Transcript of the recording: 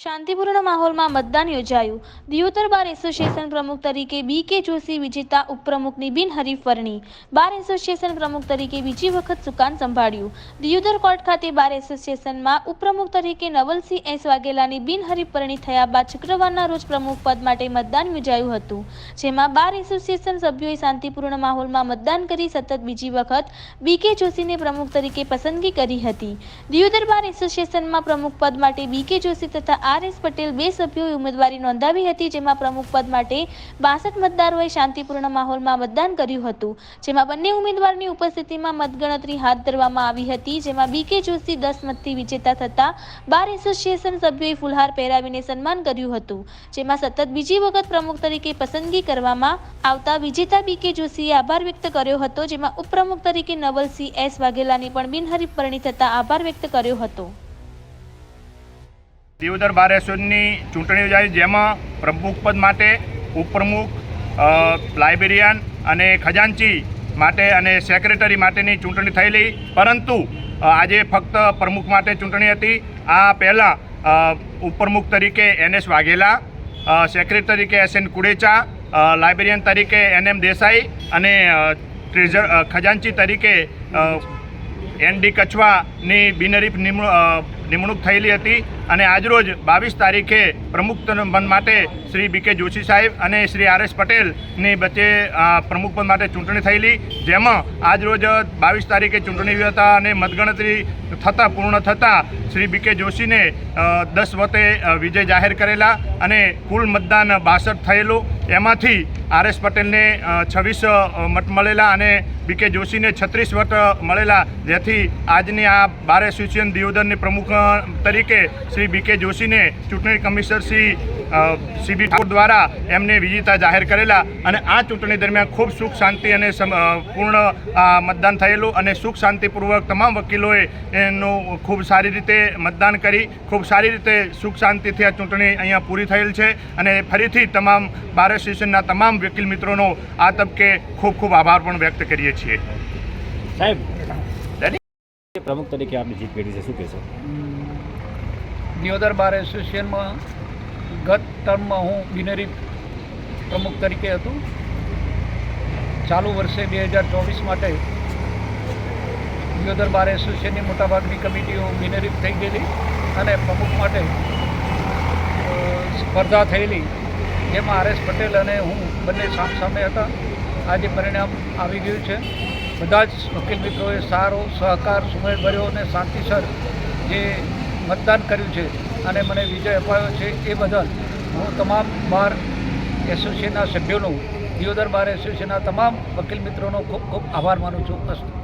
શાંતિપૂર્ણ માહોલમાં મતદાન યોજાયું. દિયોદર બાર એસોસિએશન પ્રમુખ તરીકે બી કે જોશી, વિજેતા ઉપપ્રમુખની બિનહરીફ વરણી. બાર એસોસિએશન પ્રમુખ તરીકે બીજી વખત સુકાન સંભાળ્યું. દિયોદર કોર્ટ ખાતે બાર એસોસિએશનમાં ઉપપ્રમુખ તરીકે નવલસિંહ એસ વાઘેલાની બિનહરીફ વરણી થયા બાદ શુક્રવારના રોજ પ્રમુખ પદ માટે મતદાન યોજાયું હતું. જેમાં બાર એસોસિએશન સભ્યોએ શાંતિપૂર્ણ માહોલમાં મતદાન કરી સતત બીજી વખત બી કે જોશીને પ્રમુખ તરીકે પસંદગી કરી હતી. દિયોદર બાર એસોસિએશનમાં પ્રમુખ પદ માટે બી કે જોશી તથા આર એસ પટેલ બે સભ્યોએ ઉમેદવારી નોંધાવી હતી, જેમાં પ્રમુખ પદ માટે બાસઠ મતદારોએ શાંતિપૂર્ણ માહોલમાં મતદાન કર્યું હતું. જેમાં બંને ઉમેદવારની ઉપસ્થિતિમાં મતગણતરી હાથ ધરવામાં આવી હતી, જેમાં બી કે જોશી દસ મતથી વિજેતા થતા બાર એસોસિએશન સભ્યોએ ફુલહાર પહેરાવીને સન્માન કર્યું હતું. જેમાં સતત બીજી વખત પ્રમુખ તરીકે પસંદગી કરવામાં આવતા વિજેતા બી કે જોશીએ આભાર વ્યક્ત કર્યો હતો, જેમાં ઉપપ્રમુખ તરીકે નવલસિંહ એસ વાઘેલાની પણ બિનહરીફ પરણી થતા આભાર વ્યક્ત કર્યો હતો. દિયોદર બારેશ્વરની ચૂંટણી યોજાઈ જેમાં પ્રમુખ પદ માટે ઉપપ્રમુખ લાઇબ્રેરિયન અને ખજાનચી માટે અને સેક્રેટરી માટેની ચૂંટણી થયેલી. પરંતુ આજે ફક્ત પ્રમુખ માટે ચૂંટણી હતી. આ પહેલાં ઉપપ્રમુખ તરીકે એન એસ વાઘેલા સેક્રેટરી તરીકે એસ એન કુડેચા લાઇબ્રેરિયન તરીકે એન એમ દેસાઈ અને ટ્રેઝર ખજાનચી તરીકે એન ડી કચ્છવાની બિનરીફ નિમણૂ અ, નિમણૂક થયેલી હતી અને આજરોજ બાવીસ તારીખે પ્રમુખ પદ માટે શ્રી બી કે જોશી સાહેબ અને શ્રી આર એસ પટેલની વચ્ચે પ્રમુખ પદ માટે ચૂંટણી થયેલી. જેમાં આજરોજ બાવીસ તારીખે ચૂંટણી હતા અને મતગણતરી થતાં પૂર્ણ થતાં શ્રી બી કે જોશીને દસ વતે વિજય જાહેર કરેલા અને કુલ મતદાન બાસઠ થયેલું. એમાંથી આર એસ પટેલને છવ્વીસ મત મળેલા અને બી કે જોશીને છત્રીસ વટ મળેલા. જેથી આજની આ બાર એસોસિએશન દિયોદરની પ્રમુખ તરીકે શ્રી બી કે જોશીને ચૂંટણી commissioner Shri C B Thakor દ્વારા એમને વિજેતા જાહેર કરેલા અને આ ચૂંટણી દરમિયાન ખૂબ સુખ શાંતિ અને પૂર્ણ મતદાન થયેલું અને સુખ શાંતિપૂર્વક તમામ વકીલોએ એનું ખૂબ સારી રીતે મતદાન કરી ખૂબ સારી રીતે સુખ શાંતિથી આ ચૂંટણી અહીંયા પૂરી થયેલ છે અને ફરીથી તમામ બાર એસોસિએશનના તમામ વકીલ મિત્રોનો આ તબકે ખૂબ ખૂબ આભાર પણ વ્યક્ત કરીએ છીએ. સાહેબ? પ્રમુખ તરીકે આપની જીત મેળવી છે. શું કહેશો? નિયોદર બાર એસોસિએશનમાં ગત ટર્મમાં હું બિનરી પ્રમુખ તરીકે હતું. ચાલુ વર્ષે બે હજાર ચોવીસ માટે દિયોદર બાર એસોસિએશનની મોટાભાગની કમિટીઓ બિનરીફ થઈ ગયેલી અને પ્રમુખ માટે સ્પર્ધા થયેલી. જેમાં આર એસ પટેલ અને હું બંને સામસામે હતા. આજે પરિણામ આવી ગયું છે. બધા જ વકીલ મિત્રોએ સારો સહકાર સુમેળભર્યો અને શાંતિસર જે મતદાન કર્યું છે અને મને વિજય અપાયો છે એ બદલ હું તમામ બાર એસોસિએશનના સભ્યોનો, દિયોદર બાર એસોસિએશનના તમામ વકીલ મિત્રોનો ખૂબ ખૂબ આભાર માનું છું. અસ્તુ.